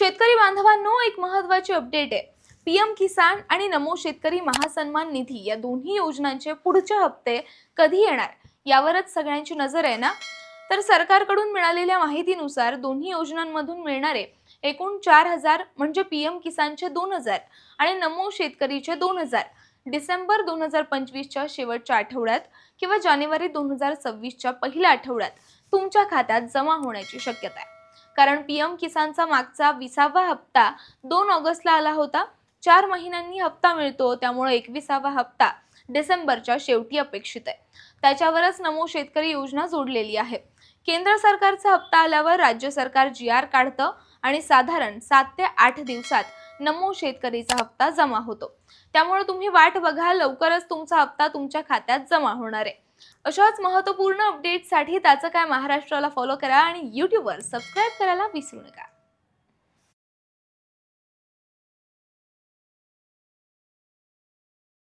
शेतकरी बांधवांनो एक महत्वाची अपडेट आहे. पीएम किसान आणि नमो शेतकरी महासन्मान निधी या दोन्ही योजनांचे पुढचे हप्ते कधी येणार यावरच सगळ्यांची नजर आहे ना? तर सरकारकडून मिळालेल्या माहितीनुसार दोन्ही योजनांमधून मिळणारे एकूण चार हजार म्हणजे पी एम किसानचे दोन हजार आणि नमो शेतकरीचे दोन हजार डिसेंबर दोन हजार पंचवीसच्या शेवटच्या आठवड्यात किंवा जानेवारी दोन हजार सव्वीसच्या पहिल्या आठवड्यात तुमच्या खात्यात जमा होण्याची शक्यता आहे. कारण पी एम किसानचा मागचा विसावा हप्ता दोन ऑगस्टला आला होता. चार महिन्यांनी हप्ता मिळतो त्यामुळे एकविसावा हप्ता डिसेंबरच्या शेवटी अपेक्षित आहे. त्याच्यावरच नमो शेतकरी योजना जोडलेली आहे. केंद्र सरकारचा हप्ता आल्यावर राज्य सरकार जी आर काढतं. आणि साधारण सात ते आठ दिवसात नमो शेतकरीचा हप्ता जमा होतो. त्यामुळे तुम्ही वाट बघा लवकरच तुमचा हप्ता तुमच्या खात्यात जमा होणार आहे. अशाच महत्त्वपूर्ण अपडेटसाठी त्याचं काय महाराष्ट्राला फॉलो करा आणि यूट्यूबवर सबस्क्राईब करायला विसरू नका.